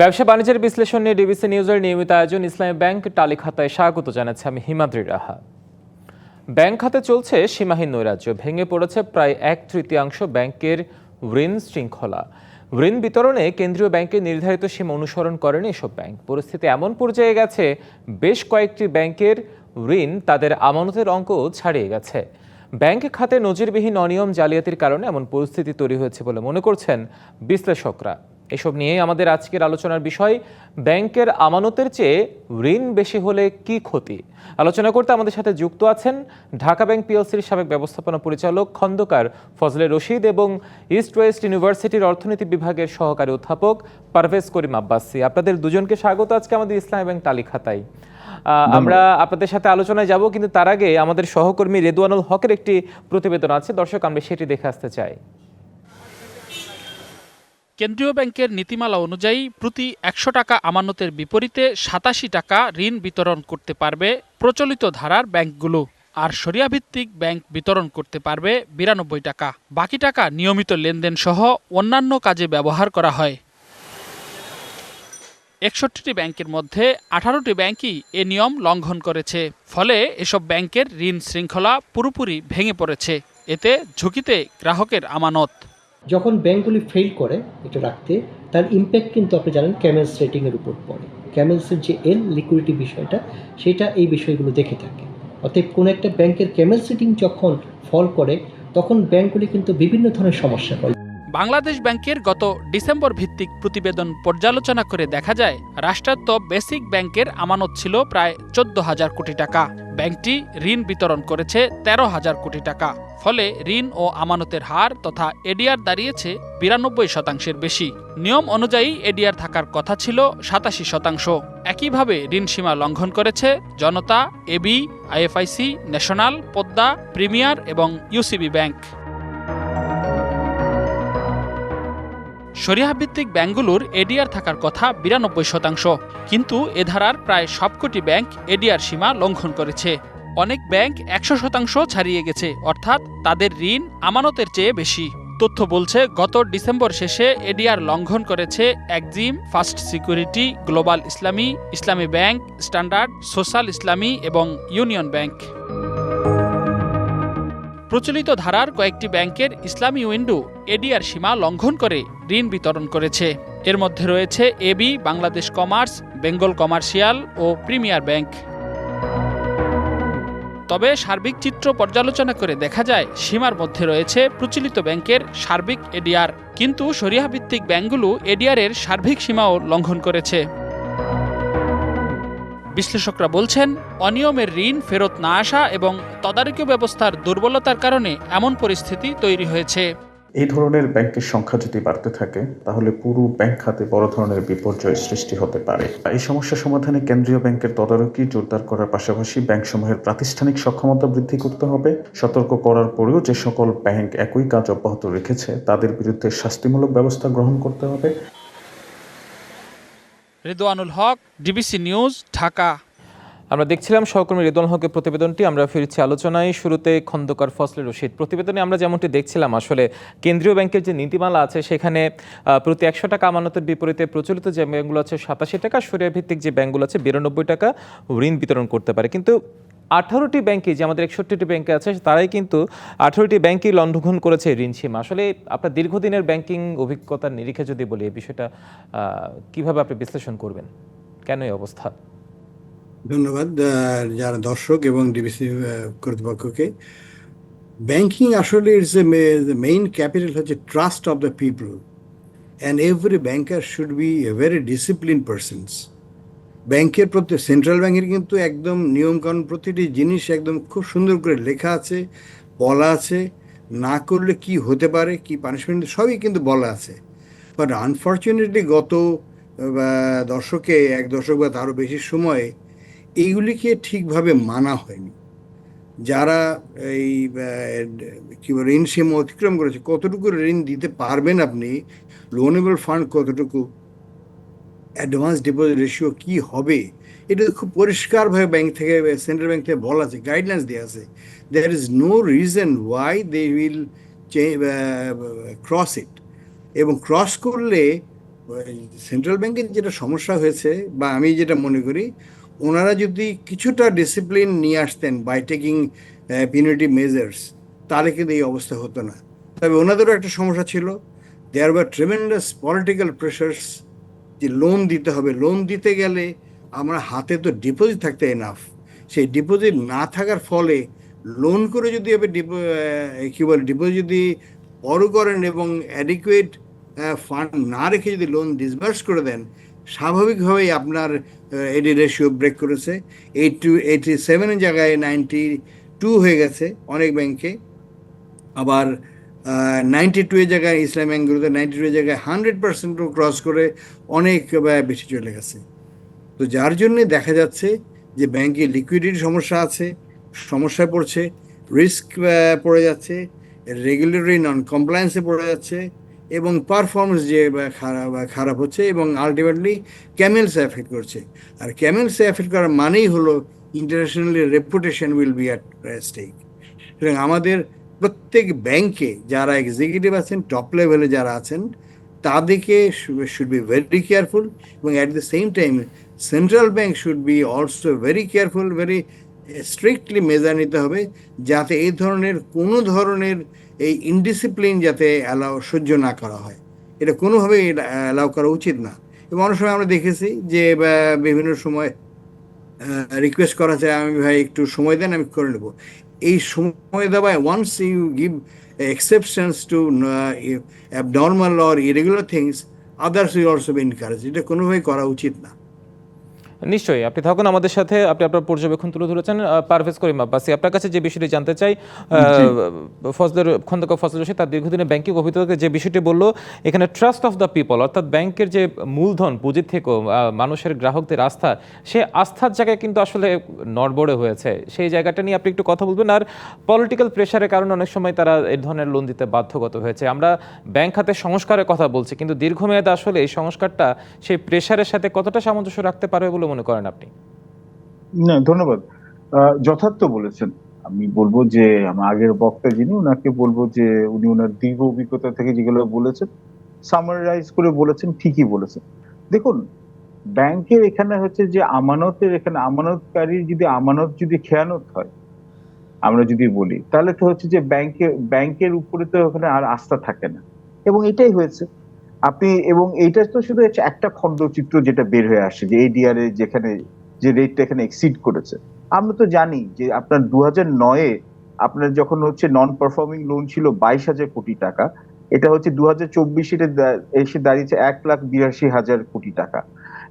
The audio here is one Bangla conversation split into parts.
ব্যবসা বাণিজ্যের বিশ্লেষণ নিয়ে ডিবিসি নিউজের নিয়মিত আয়োজন ইসলামী ব্যাংক টালি খাতায় স্বাগত জানাচ্ছে আমি হিমাদ্রি রাহা ব্যাংক খাতে চলছে সীমাহীন নৈরাজ্য। ভেঙে পড়েছে প্রায় এক তৃতীয়াংশ ব্যাংকের ঋণ শৃঙ্খলা। ঋণ বিতরণে কেন্দ্রীয় ব্যাংকের নির্ধারিত সীমা অনুসরণ করেন এসব ব্যাংক। পরিস্থিতি এমন পর্যায়ে গেছে, বেশ কয়েকটি ব্যাংকের ঋণ তাদের আমানতের অঙ্ক ছাড়িয়ে গেছে। ব্যাংক খাতে নজিরবিহীন অনিয়ম জালিয়াতির কারণে এমন পরিস্থিতি তৈরি হয়েছে বলে মনে করছেন বিশ্লেষকরা। এসব নিয়ে আমাদের আজকের আলোচনার বিষয় ব্যাংকের আমানতের চেয়ে ঋণ বেশি হলে কি ক্ষতি? আলোচনা করতে আমাদের সাথে যুক্ত আছেন ঢাকা ব্যাংক পিএলসির সাবেক ব্যবস্থাপনা পরিচালক খন্দকার ফজলে রশিদ এবং ইস্ট ওয়েস্ট ইউনিভার্সিটির অর্থনীতি বিভাগের সহকারী অধ্যাপক পারভেজ করিম আব্বাসি। আপনাদের দুজনকে স্বাগত আজকে আমাদের ইসলামী ব্যাংক তালিখাতায় আমরা আপনাদের সাথে আলোচনায় যাব কিন্তু তার আগে আমাদের সহকর্মী রেদুয়ানুল হকের একটি প্রতিবেদন আছে দর্শক আমরা সেটি দেখে আসতে চাই। কেন্দ্রীয় ব্যাংকের নীতিমালা অনুযায়ী প্রতি একশো টাকা আমানতের বিপরীতে সাতাশি টাকা ঋণ বিতরণ করতে পারবে প্রচলিত ধারার ব্যাংকগুলো। আর সরিয়াভিত্তিক ব্যাংক বিতরণ করতে পারবে বিরানব্বই টাকা। বাকি টাকা নিয়মিত লেনদেন সহ অন্যান্য কাজে ব্যবহার করা হয়। একষট্টিটি ব্যাংকের মধ্যে আঠারোটি ব্যাংকই এ নিয়ম লঙ্ঘন করেছে। ফলে এসব ব্যাংকের ঋণ শৃঙ্খলা পুরোপুরি ভেঙে পড়েছে। এতে ঝুঁকিতে গ্রাহকের আমানত। যখন ব্যাংকগুলি ফেল করে এটা রাখতে, তার ইম্প্যাক্ট কিন্তু আপনি জানেন ক্যামেলস রেটিংয়ের উপর পড়ে। ক্যামেলসের যে এল লিকুইডিটি বিষয়টা, সেটা এই বিষয়গুলো দেখে থাকে। অতএব কোনো একটা ব্যাংকের ক্যামেলস রেটিং যখন ফল করে, তখন ব্যাংকগুলি কিন্তু বিভিন্ন ধরনের সমস্যা হয় বাংলাদেশ ব্যাংকের গত ডিসেম্বর ভিত্তিক প্রতিবেদন পর্যালোচনা করে দেখা যায়, রাষ্ট্রায়ত্ত বেসিক ব্যাংকের আমানত ছিল প্রায় চোদ্দ হাজার কোটি টাকা। ব্যাংকটি ঋণ বিতরণ করেছে তেরো হাজার কোটি টাকা। ফলে ঋণ ও আমানতের হার তথা এডিআর দাঁড়িয়েছে বিরানব্বই শতাংশের বেশি। নিয়ম অনুযায়ী এডিআর থাকার কথা ছিল সাতাশি শতাংশ। একইভাবে ঋণ সীমা লঙ্ঘন করেছে Janata AB IFIC National, Padma, Premier এবং ইউসিবি ব্যাংক। শরিয়াভিত্তিক ব্যাংকগুলোর এডিআর থাকার কথা বিরানব্বই শতাংশ। কিন্তু এ ধারার প্রায় সবকটি ব্যাংক এডিআর সীমা লঙ্ঘন করেছে। অনেক ব্যাংক একশো শতাংশ ছাড়িয়ে গেছে, অর্থাৎ তাদের ঋণ আমানতের চেয়ে বেশি। তথ্য বলছে, গত ডিসেম্বর শেষে এডিআর লঙ্ঘন করেছে একজিম, ফার্স্ট সিকিউরিটি, গ্লোবাল ইসলামী ইসলামী ব্যাংক, স্ট্যান্ডার্ড, সোশ্যাল ইসলামী এবং ইউনিয়ন ব্যাংক। প্রচলিত ধারার কয়েকটি ব্যাংকের ইসলামী উইন্ডো এডিআর সীমা লঙ্ঘন করে ঋণ বিতরণ করেছে। এর মধ্যে রয়েছে AB Bangladesh Commerce, Bengal Commercial ও প্রিমিয়ার ব্যাংক। তবে সার্বিক চিত্র পর্যালোচনা করে দেখা যায়, সীমার মধ্যে রয়েছে প্রচলিত ব্যাংকের সার্বিক এডিআর। কিন্তু সরিয়াভিত্তিক ব্যাংকগুলো এডিআর এর সার্বিক সীমাও লঙ্ঘন করেছে। বিশ্লেষকরা বলছেন, অনিয়মের ঋণ ফেরত না আসা এবং তদারকি ব্যবস্থার দুর্বলতার কারণে এমন পরিস্থিতি তৈরি হয়েছে। এই ধরনের ব্যাংকের সংখ্যা যদি বাড়তে থাকে, তাহলে পুরো ব্যাংক খাতে বড় ধরনের বিপর্যয় সৃষ্টি হতে পারে। এই সমস্যা সমাধানে কেন্দ্রীয় ব্যাংকের তদারকি জোরদার করার পাশাপাশি ব্যাংকসমূহের প্রাতিষ্ঠানিক সক্ষমতা বৃদ্ধি করতে হবে। সতর্ক করার পরেও যে সকল ব্যাংক একই কাজ অব্যাহত রেখেছে, তাদের বিরুদ্ধে শাস্তিমূলক ব্যবস্থা গ্রহণ করতে হবে। Redwanul Haque, DBC news, Dhaka. আমরা দেখছিলাম সহকর্মী রেদন হকের প্রতিবেদনটি, আমরা ফিরছি আলোচনায়। শুরুতে খন্দকার ফসলে রশিদ। প্রতিবেদনে আমরা যেমনটি দেখছিলাম, আসলে কেন্দ্রীয় ব্যাংকের যে নীতিমালা আছে, সেখানে প্রতি একশো টাকা আমানতের বিপরীতে প্রচলিত যে ব্যাংকগুলো আছে, সাতাশি টাকা সরিয়া ভিত্তিক যে ব্যাংকগুলো আছে, বিরানব্বই টাকা ঋণ বিতরণ করতে পারে। কিন্তু আঠারোটি ব্যাংকে যে আমাদের একষট্টিটি ব্যাংকে আছে, তারাই কিন্তু আঠারোটি ব্যাংকই লঙ্ঘন করেছে ঋণ সীমা। আসলে আপনার দীর্ঘদিনের ব্যাংকিং অভিজ্ঞতার নিরিখে যদি বলি, এই বিষয়টা কীভাবে আপনি বিশ্লেষণ করবেন? কেন এই অবস্থা? ধন্যবাদ যারা দর্শক এবং ডিবিসি কর্তৃপক্ষকে। ব্যাংকিং আসলে ইটস এ মেইন ক্যাপিটাল হচ্ছে trust of the people and every banker should be a very discipline persons ব্যাংকের প্রতি সেন্ট্রাল ব্যাংকের কিন্তু একদম নিয়মকানুন প্রতিটি জিনিস একদম খুব সুন্দর করে লেখা আছে, বলা আছে। না করলে কি হতে পারে, কি পানিশমেন্ট সবই কিন্তু বলা আছে। বাট আনফর্চুনেটলি গত দশকে, এক দশক বা তারও বেশি সময়ে এইগুলিকে ঠিকভাবে মানা হয়নি। যারা এই কি বলে, ঋণ সীমা অতিক্রম করেছে, কতটুকু ঋণ দিতে পারবেন আপনি লোনেবল ফান্ড কতটুকু অ্যাডভান্স ডিপোজিট রেশিও কি হবে, এটা খুব পরিষ্কারভাবে ব্যাংক থেকে সেন্ট্রাল ব্যাংক থেকে বলা আছে গাইডলাইন্স দেওয়া আছে। There is no reason why they will cross it এবং ক্রস করলে সেন্ট্রাল ব্যাংকের যেটা সমস্যা হয়েছে, বা আমি যেটা মনে করি ওনারা যদি কিছুটা ডিসিপ্লিন নিয়ে আসতেন বাই টেকিং পিউনিটি মেজার্স তাহলে কিন্তু এই অবস্থা হতো না। তবে ওনাদেরও একটা সমস্যা ছিল there were tremendous political pressures যে লোন দিতে হবে। লোন দিতে গেলে আমরা হাতে তো ডিপোজিট থাকতে এনাফ সেই ডিপোজিট না থাকার ফলে লোন করে যদি আপনি কী বলে ডিপোজিট যদি বড় করেন এবং অ্যাডিকুয়েট ফান্ড না রেখে যদি লোন ডিসবার্স করে দেন স্বাভাবিকভাবেই আপনার এডি রেশিও ব্রেক করেছে। এইট টু এইটি সেভেনের জায়গায় নাইনটি টু হয়ে গেছে অনেক ব্যাংকে আবার নাইনটি টু এর জায়গায় ইসলাম ব্যাংকগুলোতে নাইনটি টু এর জায়গায় হান্ড্রেড পার্সেন্টও ক্রস করে অনেক বেশি চলে গেছে। তো যার জন্যে দেখা যাচ্ছে যে ব্যাংকে লিকুইডিটির সমস্যা আছে সমস্যায় পড়ছে রিস্ক পড়ে যাচ্ছে রেগুলেটরি নন কমপ্লায়েন্সে পড়ে যাচ্ছে এবং পারফরমেন্স যে খারাপ খারাপ হচ্ছে এবং আলটিমেটলি ক্যামেলসে এফেক্ট করছে। আর ক্যামেলসে এফেক্ট করার মানেই হলো internationally reputation will be at stake সুতরাং আমাদের প্রত্যেক ব্যাংকে যারা এক্সিকিউটিভ আছেন টপ লেভেলে যারা আছেন, তাদেরকে শুড বি ভেরি কেয়ারফুল এবং at the same time central bank should be also very careful very strictly measure নিতে হবে যাতে এই ধরনের কোনো ধরনের এই ইনডিসিপ্লিন যাতে অ্যালাউ সহ্য না করা হয়। এটা কোনোভাবেই অ্যালাউ করা উচিত না। এবং অনেক সময় আমরা দেখেছি যে বিভিন্ন সময় রিকোয়েস্ট করা যায়, আমি ভাই একটু সময় দেন, আমি করে নেব। এই সময় দেওয়ায় once you give exceptions to abnormal or irregular things others you also be encourage এটা কোনোভাবেই করা উচিত না। নিশ্চয়ই আপনি থাকুন আমাদের সাথে আপনি আপনার পর্যবেক্ষণ তুলে ধরেছেন পারভেজ করিম আব্বাসি। আপনার কাছে যে বিষয়টি জানতে চাই ফজলের খন্দকার ফজল রশিদ তার দীর্ঘদিনের ব্যাংকিং অভিজ্ঞতা যে বিষয়টি বলল এখানে ট্রাস্ট অফ দ্য পিপল অর্থাৎ ব্যাংকের যে মূলধন পুঁজির থেকেও মানুষের গ্রাহকদের আস্থা সে আস্থার জায়গায় কিন্তু আসলে নড়বড়ে হয়েছে। সেই জায়গাটা নিয়ে আপনি একটু কথা বলবেন। আর পলিটিক্যাল প্রেশারের কারণে অনেক সময় তারা এই ধরনের লোন দিতে বাধ্যগত হয়েছে। আমরা ব্যাংক খাতে সংস্কারের কথা বলছি কিন্তু দীর্ঘমেয়াদে আসলে এই সংস্কারটা সেই প্রেশারের সাথে কতটা সামঞ্জস্য রাখতে পারবে বলে মনে করেন আপনি? না, ধন্যবাদ। যথার্থ বলেছেন। আমি বলব যে, আমার আগের বক্তা যিনি ওনাকে বলব যে, উনি ওনার দীর্ঘ অভিজ্ঞতা থেকে যেগুলো বলেছেন সামারাইজ করে বলেছেন, ঠিকই বলেছেন। দেখুন, ব্যাংকের এখানে হচ্ছে যে, আমানতের এখানে, আমানতকারীর যদি আমানত যদি খেয়ানত হয়, আমরা যদি বলি, তাহলে তো হচ্ছে যে ব্যাংকের ব্যাংকের উপরে তো ওখানে আর আস্থা থাকে না। এবং এটাই হয়েছে। আপনি, এবং এইটা তো শুধু একটা খণ্ডচিত্র যেটা বের হয়ে আসে, যে এডিআর এ যেখানে, যে রেটটা এখানে এক্সিড করেছে। আমরা তো জানি যে আপনার দু হাজার নয়ে আপনার যখন হচ্ছে নন পারফর্মিং লোন ছিল বাইশ হাজার কোটি টাকা, এটা হচ্ছে দু হাজার চব্বিশে এসে দাঁড়িয়েছে এক লাখ বিরাশি হাজার কোটি টাকা।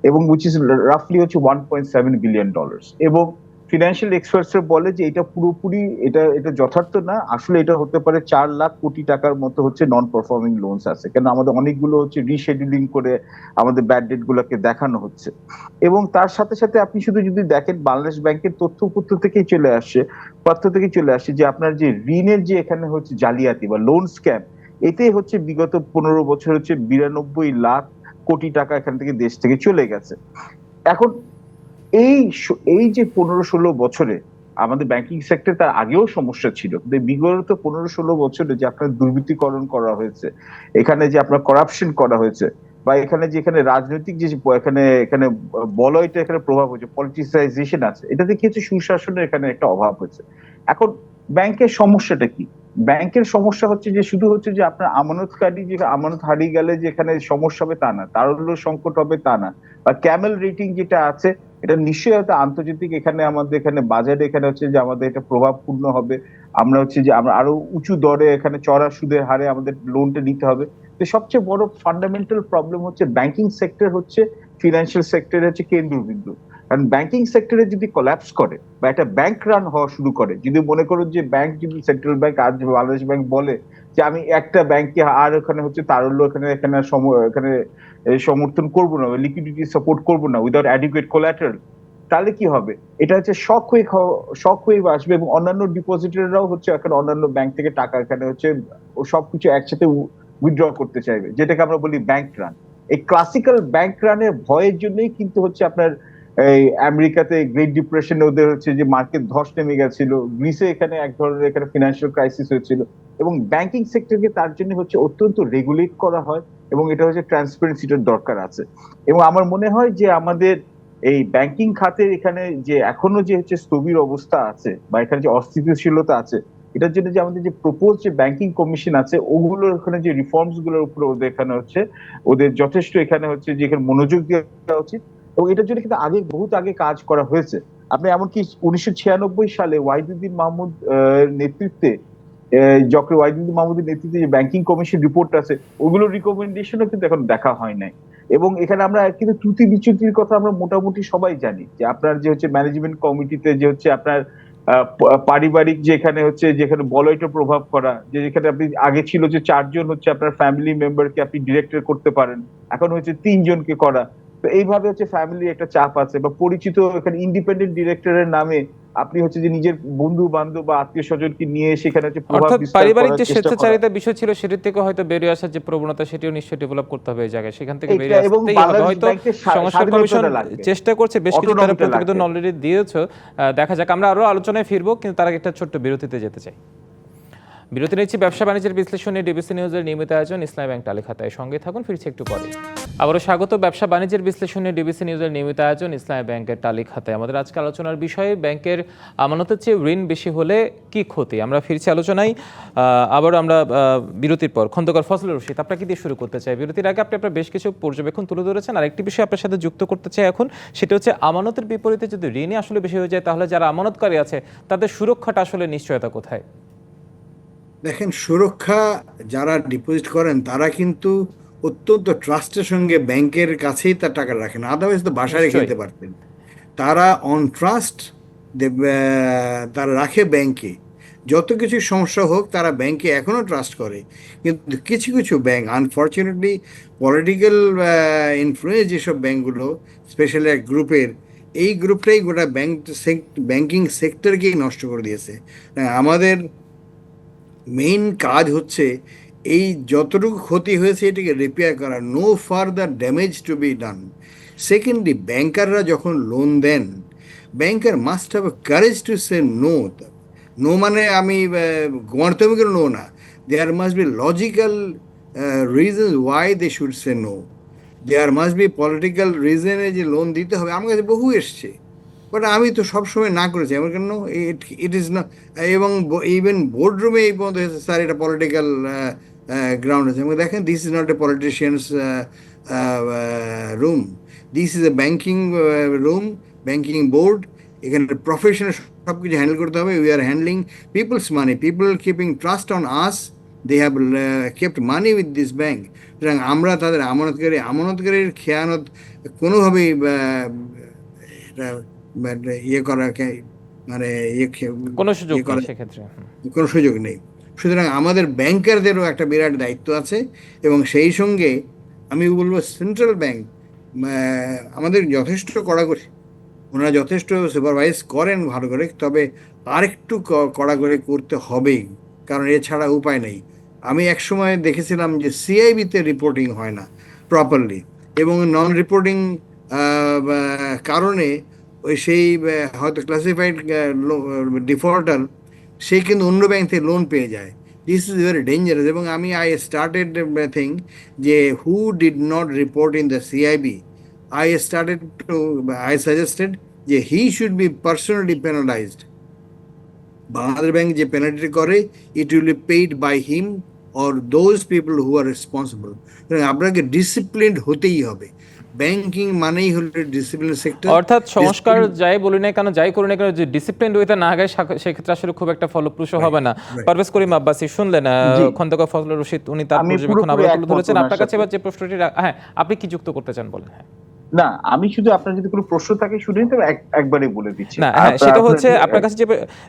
এবং উইচ ইজ রাফলি হচ্ছে one point seven billion dollars এবং ফিনান্সিয়াল এক্সপার্টসরা বলে যে এটা পুরোপুরি এটা এটা যথার্থ না। আসলে এটা হতে পারে চার লাখ কোটি টাকার মতো হচ্ছে নন পারফর্মিং লোনস আছে। কেন আমাদের অনেকগুলো হচ্ছে রিশেডিউলিং করে আমাদের ব্যাড ডেট গুলোকে দেখানো হচ্ছে। এবং তার সাথে সাথে আপনি শুধু যদি দেখেন বাংলাদেশ ব্যাংকের তথ্যপত্র থেকেই চলে আসছে তথ্য থেকে চলে আসছে যে আপনার যে ঋণের যে এখানে হচ্ছে জালিয়াতি বা লোন স্ক্যাম এতে হচ্ছে বিগত পনেরো বছর হচ্ছে বিরানব্বই লাখ কোটি টাকা এখান থেকে দেশ থেকে চলে গেছে। এখন এই এই যে পনেরো ষোলো বছরে আমাদের ব্যাংকিং সেক্টর তার আগেও সমস্যা ছিল। কিন্তু বিগত পনেরো ষোলো বছরে যে আপনার দুর্বৃত্তিকরণ করা হয়েছে, এখানে যে আপনার করাপশন করা হয়েছে, বা এখানে যে এখানে রাজনৈতিক যে এখানে এখানে বলয়টা এখানে প্রভাব হয়েছে পলিটিসাইজেশন আছে এটাতে কি হচ্ছে সুশাসনের এখানে একটা অভাব হয়েছে। এখন ব্যাংকের সমস্যাটা কি? ব্যাংকের সমস্যা হচ্ছে যে, শুধু হচ্ছে যে আপনার আমানতকারী যে, আমানত হারিয়ে গেলে যে এখানে সমস্যা হবে তা না, তারল্য সংকট হবে তা না, বা ক্যামেল রেটিং যেটা আছে এটা নিশ্চয়ই হয়তো আন্তর্জাতিক এখানে আমাদের এখানে বাজারে এখানে হচ্ছে যে আমাদের এটা প্রভাবপূর্ণ হবে। আমরা হচ্ছে যে আমরা আরও উঁচু দরে এখানে চড়া সুদের হারে আমাদের লোনটা নিতে হবে। তো সবচেয়ে বড় ফান্ডামেন্টাল প্রবলেম হচ্ছে ব্যাংকিং সেক্টর হচ্ছে ফিনান্সিয়াল সেক্টর হচ্ছে কেন্দ্রবিন্দু কারণ ব্যাংকিং সেক্টরে যদি কোল্যাপস করে বা একটা ব্যাংক রান হওয়া শুরু করে, যদি মনে করো যে ব্যাংক যদি সেন্ট্রাল ব্যাংক আজ বাংলাদেশ ব্যাংক বলে যে আমি একটা ব্যাংকে আর ওখানে হচ্ছে তারল্য এখানে এখানে এখানে সমর্থন করব না লিকুইডিটি সাপোর্ট করব না উইদাউট অ্যাডিকুয়েট কোলাটারাল তাহলে কি হবে? এটা হচ্ছে শক হয়ে শক হয়ে আসবে এবং অন্যান্য ডিপোজিটররাও হচ্ছে এখন অন্যান্য ব্যাংক থেকে টাকা এখানে হচ্ছে ও সবকিছু একসাথে উইথড্র করতে চাইবে, যেটাকে আমরা বলি ব্যাংক রান এই ক্লাসিক্যাল ব্যাংক রানের ভয়ের জন্যই কিন্তু হচ্ছে আপনার এই আমেরিকাতে গ্রেট ডিপ্রেশন ওদের হচ্ছে যে মার্কেট ধস নেমে গেছিল। গ্রিসে এখানে এক ধরনের এখানে ফিনান্সিয়াল ক্রাইসিস হয়েছিল। এবং ব্যাংকিং সেক্টরকে তার জন্য হচ্ছে অত্যন্ত রেগুলেট করা হয় এবং এটা হচ্ছে ট্রান্সপারেন্সিটার দরকার আছে। এবং আমার মনে হয় যে আমাদের এই ব্যাংকিং খাতের এখানে যে এখনও যে হচ্ছে স্থবির অবস্থা আছে বা এখানে যে অস্থিতিশীলতা আছে, এটার জন্য যে আমাদের যে প্রপোজ যে ব্যাংকিং কমিশন আছে ওগুলোর এখানে যে রিফর্মসগুলোর উপরে ওদের এখানে হচ্ছে, ওদের যথেষ্ট এখানে হচ্ছে যে এখানে মনোযোগ দেওয়া উচিত। এবং এটার জন্য কিন্তু আগে, বহুত আগে কাজ করা হয়েছে। আপনি এমনকি উনিশশো ছিয়ানব্বই সালে ওয়াইদুদ্দিন মাহমুদ নেতৃত্বে যখন ওয়াইদুদ্দিন মাহমুদের নেতৃত্বে যে ব্যাংকিং কমিশন রিপোর্ট আছে ওগুলোর রিকমেন্ডেশনও কিন্তু এখন দেখা হয় নাই। এবং এখানে আমরা কিন্তু বিচ্যুতির কথা আমরা মোটামুটি সবাই জানি, যে আপনার যে হচ্ছে ম্যানেজমেন্ট কমিটিতে যে হচ্ছে আপনার পারিবারিক যে এখানে হচ্ছে যেখানে বলয়টা প্রভাব করা, যে যেখানে আপনি, আগে ছিল যে চারজন হচ্ছে আপনার ফ্যামিলি মেম্বারকে আপনি ডিরেক্টর করতে পারেন, এখন হচ্ছে তিনজনকে করা। তো এইভাবে হচ্ছে ফ্যামিলি একটা চাপ আছে বা পরিচিত এখানে ইন্ডিপেন্ডেন্ট ডিরেক্টরের নামে আপনি হচ্ছে যে নিজের বন্ধু বান্ধব বা আত্মীয় স্বজনকে নিয়ে সেখানে হচ্ছে প্রভাব অর্থাৎ পারিবারিক যে। স্বেচ্ছাচারিতার বিষয় ছিল সেটির থেকে হয়তো বেরিয়ে আসার যে প্রবণতা সেটিও নিশ্চয়ই ডেভেলপ করতে হবে এই জায়গায়। সেখান থেকে বেরিয়ে আসতেই হবে। হয়তো সংস্কার কমিশন চেষ্টা করছে বেশ কিছু তারা প্রতিবেদন অলরেডি দিয়েছ। দেখা যাক আমরা আরও আলোচনায় ফিরবো কিন্তু তার আগে একটা ছোট্ট বিরতিতে যেতে চাই। বিরতি নিচ্ছি ব্যবসা বাণিজ্যের বিশ্লেষণে ডিবিসি নিউজের নিয়মিত আয়োজন, ইসলামী ব্যাংক তালে খাতায় সঙ্গে থাকুন, ফিরছি একটু পরে আবারও স্বাগত, ব্যবসা বাণিজ্যের বিশ্লেষণে ডিবিসি নিউজের নিয়মিত আয়োজন, ইসলামী ব্যাংকের খাতায় আমাদের আজকে আলোচনার বিষয়ে, ব্যাংকের আমানতের চেয়ে ঋণ বেশি হলে কি ক্ষতি? আমরা ফিরছি আলোচনায়। আবার আমরা বিরতির পর খন্দকার ফজল রশিদ আপনাকে দিয়ে শুরু করতে চাই। বিরতির আগে আপনি আপনার বেশ কিছু পর্যবেক্ষণ তুলে ধরেছেন। আর একটি বিষয় আপনার সাথে যুক্ত করতে চাই এখন, সেটা হচ্ছে আমানতের বিপরীতে যদি ঋণই আসলে বেশি হয়ে যায়, তাহলে যারা আমানতকারী আছে, তাদের সুরক্ষাটা আসলে নিশ্চয়তা কোথায়? দেখেন সুরক্ষা যারা ডিপোজিট করেন তারা কিন্তু অত্যন্ত ট্রাস্টের সঙ্গে ব্যাংকের কাছেই তার টাকা রাখেন। আদারওয়াইজ তো বাসায় রেখে। দিতে পারতেন। তারা অন ট্রাস্ট তারা রাখে ব্যাংকে। যত কিছু সমস্যা হোক তারা ব্যাংকে এখনও ট্রাস্ট করে। কিন্তু কিছু কিছু ব্যাংক আনফর্চুনেটলি পলিটিক্যাল ইনফ্লুয়েন্স যেসব ব্যাংকগুলো স্পেশালি এক গ্রুপের এই গ্রুপটাই গোটা ব্যাংক ব্যাংকিং সেক্টরকেই নষ্ট করে দিয়েছে। আমাদের মেইন কাজ হচ্ছে এই যতটুকু ক্ষতি হয়েছে এটাকে রিপেয়ার করা no further damage to be done secondly ব্যাংকাররা যখন loan then banker must have courage to say no no মানে আমি গণতমিকের নো। না there must be logical reason why they should say no there must be political রিজনে যে লোন দিতে হবে। আমার কাছে বহু এসছে। বাট আমি তো সবসময় না করেছি। আমার কেন? ইট ইট ইজ না এবং ইভেন বোর্ড রুমে এই পর্যন্ত হয়েছে, স্যার, এটা পলিটিক্যাল গ্রাউন্ড আছে। এবং দেখেন this is not a politicians room this is a banking room banking board এখানে প্রফেশনাল সব কিছু হ্যান্ডেল করতে হবে। We are handling people's money people keeping trust on us they have kept money with this bank সুতরাং আমরা তাদের আমানতকারী, আমানতকারীর খেয়ানত কোনোভাবেই ইয়ে করা মানে ইয়ে কোনো সুযোগ ইয়ে সেক্ষেত্রে কোনো সুযোগ নেই। সুতরাং আমাদের ব্যাংকারদেরও একটা বিরাট দায়িত্ব আছে এবং সেই সঙ্গে আমি বলব সেন্ট্রাল ব্যাংক আমাদের যথেষ্ট কড়াকড়ি। ওনারা যথেষ্ট সুপারভাইজ করেন ভালো করে তবে আরেকটু ক- কড়া করে করতে হবেই কারণ এছাড়া উপায় নেই। আমি একসময় দেখেছিলাম যে সিআইবিতে রিপোর্টিং হয় না প্রপারলি এবং নন রিপোর্টিং কারণে ওই সেই হয়তো ক্লাসিফাইড ডিফল্টার সে কিন্তু অন্য ব্যাংক থেকে লোন পেয়ে যায়। দিস ইজ ভেরি ডেঞ্জারাস এবং আমি আই স্টার্টেড থিং যে who did not report in the CIB I started to I suggested যে he should be personally penalised Bangladesh bank যে পেনাল্টি করে it will be paid by him or those people who are responsible আপনাকে ডিসিপ্লিনড হতেই হবে। ব্যাংকিং মানেই হলো ডিসিপ্লিন সেক্টর অর্থাৎ সংস্কার যাই বলি না কেন যাই করি না কেন যে ডিসিপ্লিন না গায় সেক্ষেত্রে আসলে খুব একটা ফলপ্রসূ হবে না। পারভেজ করিম আব্বাসি শুনলেন খন্দকার ফজল রশিদ উনি তার পর্যবেক্ষণ আবার তুলে ধরেছেন। আপনার কাছে এবার যে প্রশ্নটি হ্যাঁ আপনি কি যুক্ত করতে চান বলেন? হ্যাঁ। না আমি শুধু আপনার যদি কোনো প্রশ্ন থাকে শুনে নিতে এক- একবারই বলে দিচ্ছি। না হ্যাঁ সেটা হচ্ছে আপনার কাছে যে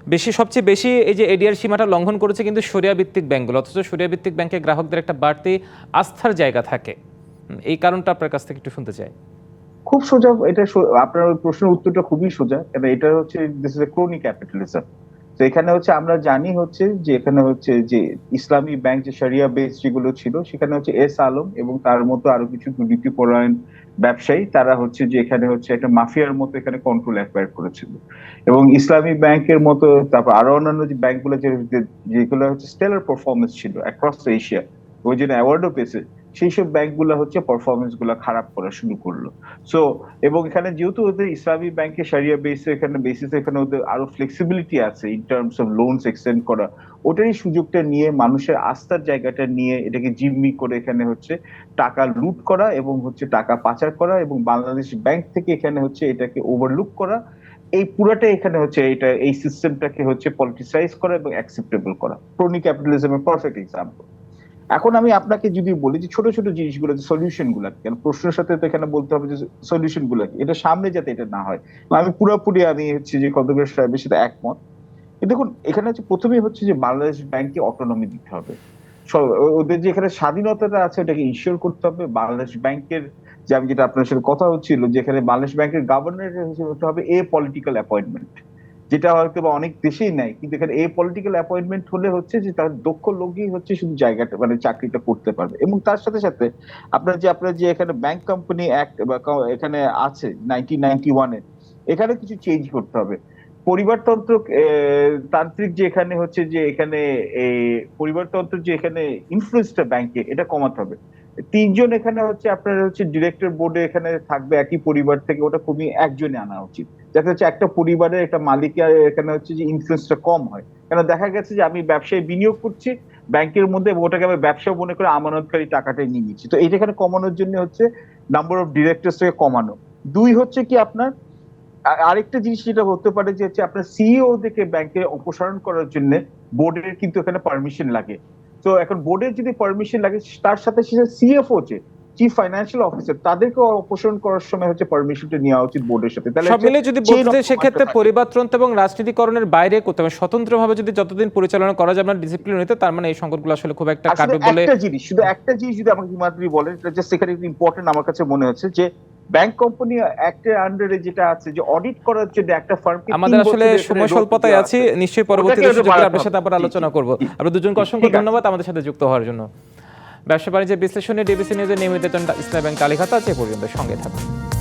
বেশি সবচেয়ে বেশি এই যে এডিআর সীমাটা লঙ্ঘন করেছে কিন্তু সরিয়া ভিত্তিক ব্যাংকগুলো অথচ সরিয়া ভিত্তিক ব্যাংকে গ্রাহকদের একটা বাড়তি আস্থার জায়গা থাকে। এই কারণটা আপনার কাছ থেকে একটু শুনতে চাই। খুব সোজা এটা আপনার প্রশ্নের উত্তরটা খুবই সোজা, এবং এটা হচ্ছে this is a crony capitalism তো এখানে হচ্ছে আমরা জানি হচ্ছে যে এখানে হচ্ছে যে ইসলামী ব্যাংক যে শরিয়া বেস যেগুলো ছিল, সেখানে হচ্ছে এস আলম এবং তার মতো আরও কিছু দুর্নীতি পরায়ণ ব্যবসায়ী, তারা হচ্ছে যে এখানে হচ্ছে একটা মাফিয়ার মতো এখানে কন্ট্রোল অ্যাকোয়ার করেছিল। এবং ইসলামী ব্যাংকের মতো, তারপর আরও অন্যান্য যে ব্যাংকগুলো যেগুলো হচ্ছে স্টেলার পারফরমেন্স ছিল অ্যাক্রস এশিয়া ওই জন্য অ্যাওয়ার্ডও পেয়েছে। সেই সব ব্যাংকগুলো হচ্ছে পারফরমেন্সগুলো খারাপ করা শুরু করল। সো এবং এখানে যেহেতু ওদের ইসলামী ব্যাংকে সারিয়া বেসে এখানে বেসিস এখানে ওদের আরও ফ্লেক্সিবিলিটি আছে in terms of loans extend করা, ওটারই সুযোগটা নিয়ে মানুষের আস্থার জায়গাটা নিয়ে এটাকে জিম্মি করে এখানে হচ্ছে টাকা লুট করা এবং হচ্ছে টাকা পাচার করা এবং বাংলাদেশ ব্যাংক থেকে এখানে হচ্ছে এটাকে ওভারলুক করা, এই পুরাটা এখানে হচ্ছে এটা, এই সিস্টেমটাকে হচ্ছে পলিটিসাইজ করা এবং অ্যাকসেপ্টেবল করা। ক্রোনি ক্যাপিটালিজমের পারফেক্ট এক্সাম্পল এখন আমি আপনাকে যদি বলি যে ছোট ছোট জিনিসগুলো যে সলিউশনগুলা কেন প্রশ্নের সাথে তো এখানে বলতে হবে যে সলিউশনগুলা এটা সামনে যাতে এটা না হয়। আমি পুরোপুরি আমি হচ্ছে যে কদবের সাহেবের সাথে একমত। দেখুন এখানে হচ্ছে প্রথমেই হচ্ছে যে বাংলাদেশ ব্যাংকে অটোনমি দিতে হবে। ওদের যে এখানে স্বাধীনতাটা আছে ওটাকে ইনশিওর করতে হবে। বাংলাদেশ ব্যাংকের যে আমি যেটা আপনার সাথে কথা হচ্ছিল যেখানে বাংলাদেশ ব্যাংকের গভর্নর হতে হবে এ পলিটিক্যাল অ্যাপয়েন্টমেন্ট যেটা হয়তো বা অনেক দেশেই নেয়। কিন্তু এখানে এই পলিটিক্যাল অ্যাপয়েন্টমেন্ট হলে হচ্ছে যে তার দক্ষ লোকই হচ্ছে শুধু জায়গাটা মানে চাকরিটা করতে পারবে। এবং তার সাথে সাথে আপনার যে আপনার যে এখানে ব্যাংক কোম্পানি অ্যাক্ট বা এখানে আছে নাইনটিন নাইনটি ওয়ানে এখানে কিছু চেঞ্জ করতে হবে। পরিবারতন্ত্র তান্ত্রিক যে এখানে হচ্ছে যে এখানে পরিবারতন্ত্র যে এখানে ইনফ্লুয়েন্সটা ব্যাংকে এটা কমাতে হবে। তিনজন এখানে হচ্ছে আপনার হচ্ছে ডিরেক্টর বোর্ডে এখানে থাকবে একই পরিবার থেকে, ওটা কমিয়ে একজনে আনা উচিত। যাতে হচ্ছে একটা পরিবারের একটা মালিকের এখানে হচ্ছে যে ইনফ্লুয়েন্সটা কম হয়। কেন দেখা গেছে যে আমি ব্যবসায় বিনিয়োগ করছি ব্যাংকের মধ্যে ওটাকে আমি ব্যবসা মনে করে আমানতকারী টাকাটাই নিয়ে নিচ্ছি। তো এটা এখানে কমানোর জন্য হচ্ছে নাম্বার অফ ডিরেক্টরস থেকে কমানো। দুই হচ্ছে কি আপনার আরেকটা জিনিস যেটা হতে পারে যে হচ্ছে আপনার সিইও থেকে ব্যাংকে অপসারণ করার জন্য বোর্ডের কিন্তু এখানে পারমিশন লাগে। তো এখন বোর্ডের যদি পারমিশন লাগে তার সাথে সাথে সিএফও যে চিফ ফাইন্যান্সিয়াল অফিসার তাদেরকে অপসারণ করার সময় হচ্ছে পারমিশনটা নেওয়া উচিত বোর্ডের সাথে। তাহলে সব মিলে যদি বলতে চাই সেক্ষেত্রে পরিবারতন্ত্র এবং রাজনীতিকরণের বাইরে করতে হবে স্বতন্ত্রভাবে যদি যতদিন পরিচালনা করা যায় আপনার ডিসিপ্লিন হইতে তার মানে এই সংকটগুলো আসলে খুব একটা কাটবে বলে একটা জিনিস শুধু একটা জিনিস যদি আমাকে হিমাদ্রি বলেন এটা জাস্ট এখানে ইম্পর্টেন্ট আমার কাছে মনে হচ্ছে যে ব্যাংক কোম্পানি অ্যাক্টের আন্ডারে যেটা আছে যে অডিট করার জন্য একটা ফার্ম আমাদের আসলে সময় স্বল্পতায় আছে। নিশ্চয়ই পরবর্তীতে সুযোগ আপনার সাথে আবার আলোচনা করব। জি। আপনাদের দুজনকে অসংখ্য ধন্যবাদ আমাদের সাথে যুক্ত হওয়ার জন্য। ব্যবসা বাণিজ্যের বিশ্লেষণে ডিবিসি নিউজের নিয়মিত ইসলাম ব্যাংক তালিকাতে আছে পর্যন্ত। সঙ্গে থাকুন।